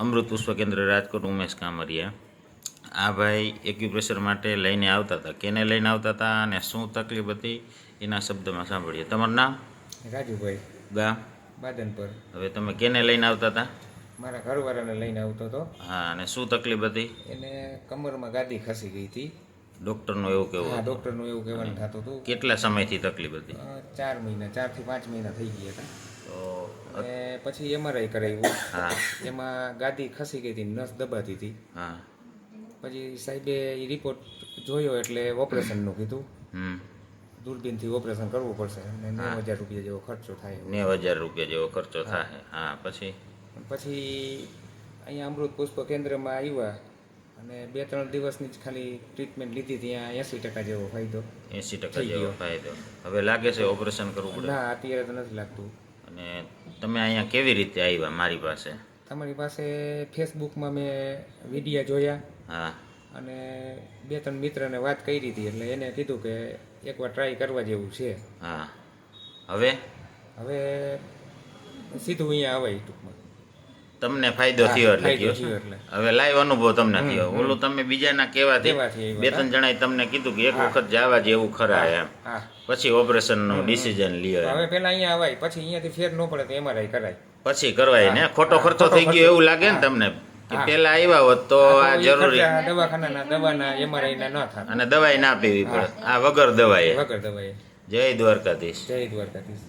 અમૃત પુષ્પ કેન્દ્ર રાજકોટ ઉમેશ કામરિયા. આ ભાઈ એક્યુપ્રેશર માટે લઈને આવતા હતા. કેને લઈને આવતા હતા અને શું તકલીફ હતી એના શબ્દમાં સાંભળીએ. તમારું નામ? રાજુભાઈ. ગામ બાદન પર હવે તમે કેને લઈને આવતા હતા? મારા ઘરવાળાને લઈને આવતો હતો. હા અને શું તકલીફ હતી? એને કમરમાં ગાદી ખસી ગઈ હતી. ડૉક્ટરનું એવું કહેવું હા ડૉક્ટરનું એવું કહેવાનું થતું હતું. કેટલા સમયથી તકલીફ હતી? ચાર મહિના ચારથી પાંચ મહિના થઈ ગયા હતા. તો પછી એમઆરઆઈ કરાવ્યું. હા. એમાં ગાદી ખસી ગઈ હતી નસ દબાતી હતી. હા. પછી સાહેબે એ રિપોર્ટ જોયો એટલે ઓપરેશનનું કીધું. હમ. દૂરબીનથી ઓપરેશન કરવું પડશે. અને નેવું હજાર રૂપિયા જેવો ખર્ચો થાય. નેવ હજાર રૂપિયા જેવો ખર્ચો થાય. હા પછી? પછી અહીંયા અમૃત પુષ્પ કેન્દ્રમાં આવ્યા અને બે ત્રણ દિવસની જ ખાલી ટ્રીટમેન્ટ લીધી ત્યાં એંસી ટકા જેવો ફાયદો એંસી ટકા જેવો ફાયદો. હવે લાગે છે ઓપરેશન કરવું પડે? ના અત્યારે તો નથી લાગતું. અને તમે અહીંયા કેવી રીતે આવ્યા મારી પાસે? તમારી પાસે ફેસબુકમાં મેં વિડીયા જોયા હા. અને બે ત્રણ મિત્રને વાત કરી હતી એટલે એને કીધું કે એકવાર ટ્રાય કરવા જેવું છે. હા. હવે? હવે સીધું અહીંયા આવાય ટૂંકમાં. તમને ફાયદો થયો એટલે થયો. હવે લાઈવ અનુભવ તમને થયો. ઓલું તમે બીજાના કહેવાથી બે ત્રણ જણાએ તમને કીધું કે એક વખત જવા જેવું ખરા એમ. પછી પછી ઓપરેશનનું ડિસિઝન લ્યો હવે પેલા અહીંયા આવાય પછી અહીંયાથી ફેર ન પડે તો એમઆરઆઈ કરાય. પછી કરવાય ને? ખોટો ખર્ચો થઈ ગયો એવું લાગે ને તમને? કે પેલા આવ્યા હોત તો આ જરૂરી દવાખાનાના દવાના એમઆરઆઈ ના ન થાય અને દવાઈ ના પીવી પડે. આ વગર દવાઈ વગર દવાએ જય દ્વારકાધીશ. જય દ્વારકાધીશ.